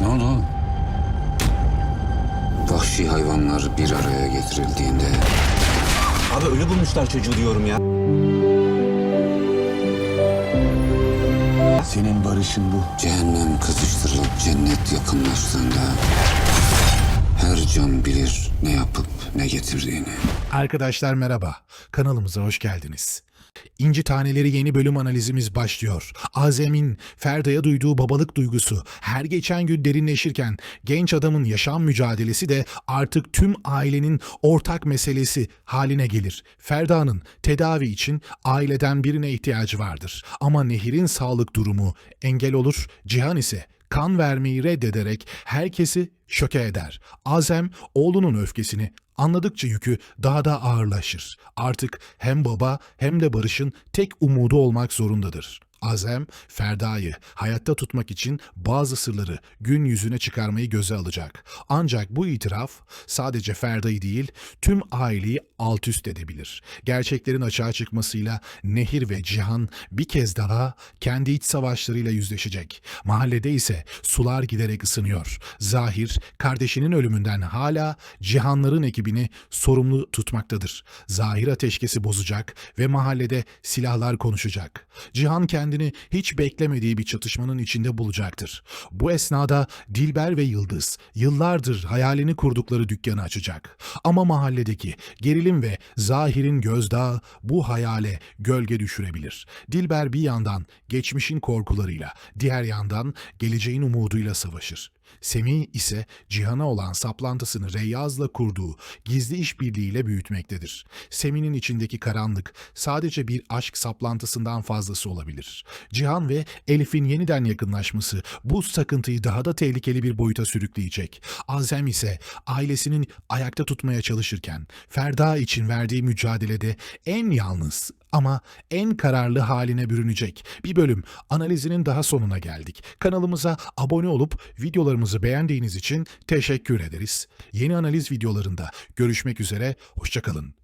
Ne oldu oğlum? Vahşi hayvanlar bir araya getirildiğinde Abi ölü bulmuşlar çocuğu diyorum ya. Senin barışın bu. cehennem kızıştırılıp cennet yakınlaştığında her can bilir ne yapıp ne getirdiğini. Arkadaşlar merhaba. Kanalımıza hoş geldiniz. İnci Taneleri yeni bölüm analizimiz başlıyor. Azem'in Ferda'ya duyduğu babalık duygusu her geçen gün derinleşirken genç adamın yaşam mücadelesi de artık tüm ailenin ortak meselesi haline gelir. Ferda'nın tedavi için aileden birine ihtiyacı vardır. Ama Nehir'in sağlık durumu engel olur. Cihan ise kan vermeyi reddederek herkesi şoke eder. Azem oğlunun öfkesini anladıkça yükü daha da ağırlaşır. Artık hem baba hem de Barış'ın tek umudu olmak zorundadır. Azem, Ferda'yı hayatta tutmak için bazı sırları gün yüzüne çıkarmayı göze alacak. Ancak bu itiraf sadece Ferda'yı değil, tüm aileyi alt üst edebilir. Gerçeklerin açığa çıkmasıyla Nehir ve Cihan bir kez daha kendi iç savaşlarıyla yüzleşecek. Mahallede ise sular giderek ısınıyor. Zahir, kardeşinin ölümünden hala Cihanların ekibini sorumlu tutmaktadır. Zahir ateşkesi bozacak ve mahallede silahlar konuşacak. Cihan kendini hiç beklemediği bir çatışmanın içinde bulacaktır. Bu esnada Dilber ve Yıldız yıllardır hayalini kurdukları dükkanı açacak. Ama mahalledeki gerilim ve Zahir'in gözdağı bu hayale gölge düşürebilir. Dilber bir yandan geçmişin korkularıyla, diğer yandan geleceğin umuduyla savaşır. Semih ise Cihan'a olan saplantısını Reyyaz'la kurduğu gizli işbirliğiyle büyütmektedir. Semih'in içindeki karanlık sadece bir aşk saplantısından fazlası olabilir. Cihan ve Elif'in yeniden yakınlaşması bu sakıntıyı daha da tehlikeli bir boyuta sürükleyecek. Azem ise ailesinin ayakta tutmaya çalışırken Ferda için verdiği mücadelede en yalnız ama en kararlı haline bürünecek. Bir bölüm analizinin daha sonuna geldik. Kanalımıza abone olup videolarımızı beğendiğiniz için teşekkür ederiz. Yeni analiz videolarında görüşmek üzere, hoşçakalın.